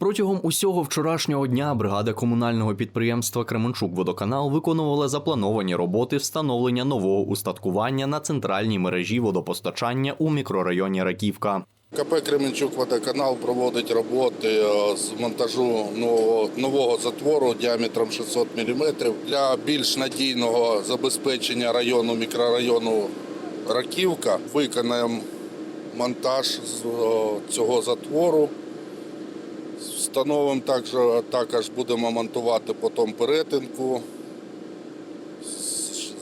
Протягом усього вчорашнього дня бригада комунального підприємства Кременчук Водоканал виконувала заплановані роботи встановлення нового устаткування на центральній мережі водопостачання у мікрорайоні Раківка. КП Кременчук водоканал проводить роботи е, з монтажу нового, нового затвору діаметром 600 мм для більш надійного забезпечення району мікрорайону Раківка. Виконаємо монтаж е, цього затвору. Встановимо також, також будемо монтувати потім перетинку.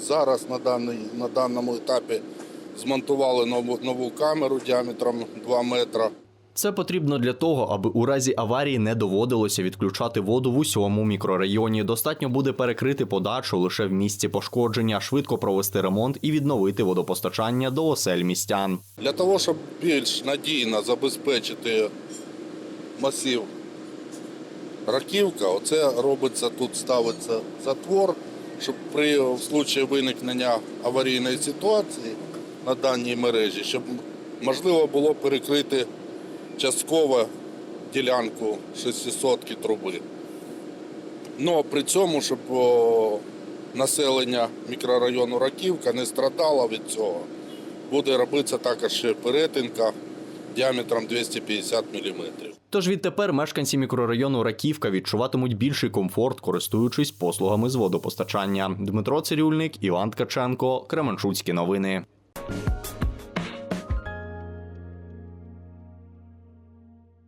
Зараз на, даний, на даному етапі змонтували нову, нову камеру діаметром 2 метри. Це потрібно для того, аби у разі аварії не доводилося відключати воду в усьому мікрорайоні. Достатньо буде перекрити подачу лише в місці пошкодження, швидко провести ремонт і відновити водопостачання до осель містян. Для того, щоб більш надійно забезпечити масив раківка, оце робиться тут, ставиться затвор, щоб при в случаї виникнення аварійної ситуації на даній мережі, щоб можливо було перекрити частково ділянку 600 труби. Ну при цьому, щоб населення мікрорайону Раківка не страдало від цього буде робитися також ще перетинка діаметром 250 мм. Тож відтепер мешканці мікрорайону Раківка відчуватимуть більший комфорт, користуючись послугами з водопостачання. Дмитро Цирюльник, Іван Ткаченко, Кременчуцькі новини.